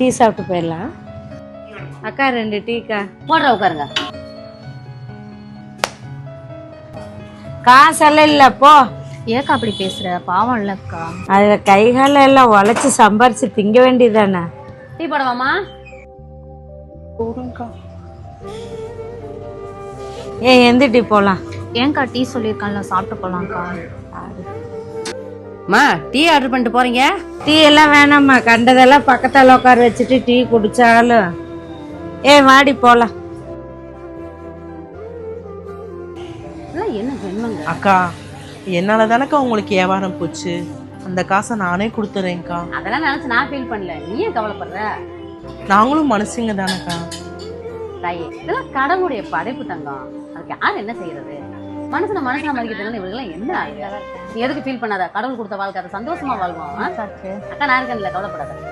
Tea சாப்பிட்டு போயிடலாம். அக்கா ரெண்டு டீக்கா போடுற உட்காருங்க. காசெல்லாம் இல்லை போ. ஏக்கா அப்படி பேசுற? பாவம் இல்லக்கா அதில் கை கால எல்லாம் உழைச்சி சம்பாரிச்சு திங்க வேண்டியதானே டீ போடவாமா ஏன் எந்த டீ போகலாம் ஏன்க்கா டீ சொல்லியிருக்கான்ல சாப்பிட்டு போலாம்க்கா. அம்மா டீ ஆர்டர் பண்ணிட்டு போறீங்க? டீ எல்லாம் வேணாம்மா. கண்டதெல்லாம் பக்கத்தால் உட்கார வச்சுட்டு டீ குடிச்சாலும். ஏ வாடி இதெல்லாம் என்ன ஜென்மங்க அக்கா என்னால தானக்கா உங்களுக்கு வியாபாரம் போச்சு? அந்த காசை நானே கொடுத்துறேன்க்கா. அதெல்லாம் நினைச்சு நான் ஃபீல் பண்ணல. நீ ஏன் கவலைப்படுற? நாங்களும் மனுஷங்க தானக்கா. தாயே இதெல்லாம் கடவுளுடைய படைப்பு தங்கம். அதுக்கு யார் என்ன செய்யறது? மனுஷனை மனுஷனா மதிக்கிறது இவங்கெல்லாம் என்ன ஆகுது நீ எதுக்கு ஃபீல் பண்ணாத? கடவுள் கொடுத்த வாழ்க்கை அதை சந்தோஷமா வாழ்வோம். ஆ? அக்கா நான் இருக்கேன்ல கவலைப்படாத.